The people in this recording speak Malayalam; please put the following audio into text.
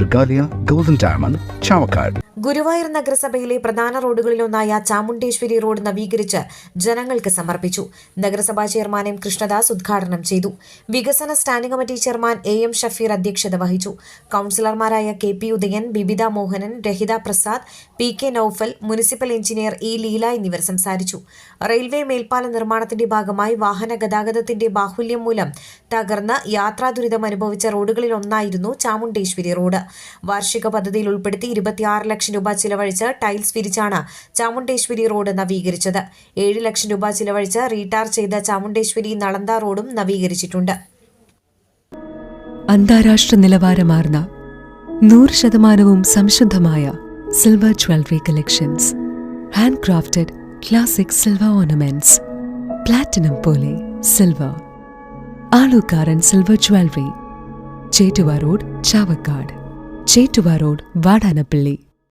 Regalia golden diamond Chavakkad. Guruvayur നഗരസഭയിലെ പ്രധാന റോഡുകളിലൊന്നായ ചാമുണ്ടേശ്വരി റോഡ് നവീകരിച്ച് ജനങ്ങൾക്ക് സമർപ്പിച്ചു. നഗരസഭാ ചെയർമാൻ എം കൃഷ്ണദാസ് ഉദ്ഘാടനം ചെയ്തു. വികസന standing committee chairman A M Shafeer അധ്യക്ഷത വഹിച്ചു. കൌൺസിലർമാരായ K P Udayan Bibitha Mohanan Rahitha Prasad P K Noufal municipal engineer E Leela എന്നിവർ സംസാരിച്ചു. റെയിൽവേ മേൽപ്പാല നിർമ്മാണത്തിന്റെ ഭാഗമായി വാഹന ഗതാഗതത്തിന്റെ ബാഹുല്യം മൂലം തകർന്ന് യാത്രാ ദുരിതം അനുഭവിച്ച റോഡുകളിലൊന്നായിരുന്നു ചാമുണ്ടേശ്വരി റോഡ്. വാർഷിക പദ്ധതിയിൽ ഉൾപ്പെടുത്തി ഇരുപത്തിയാറ് ലക്ഷം രൂപ ചിലവഴിച്ച് ടൈൽസ് വിരിച്ചാണ് ചാമുണ്ടേശ്വരി റോഡ് നവീകരിച്ചത്. ഏഴ് ലക്ഷം രൂപ ചിലവഴിച്ച് റീടാർ ചെയ്ത ചാമുണ്ടേശ്വരി നളന്ത റോഡും നവീകരിച്ചിട്ടുണ്ട്. അന്താരാഷ്ട്ര നിലവാരമാർന്ന നൂറ് ശതമാനവും സംശുദ്ധമായ silver jewellery collections. Hand crafted classic silver ornaments. Platinum പോലെ silver. Alukkaran silver jewellery. Chettuva road Chavakkad. Chettuva road Vadanappally.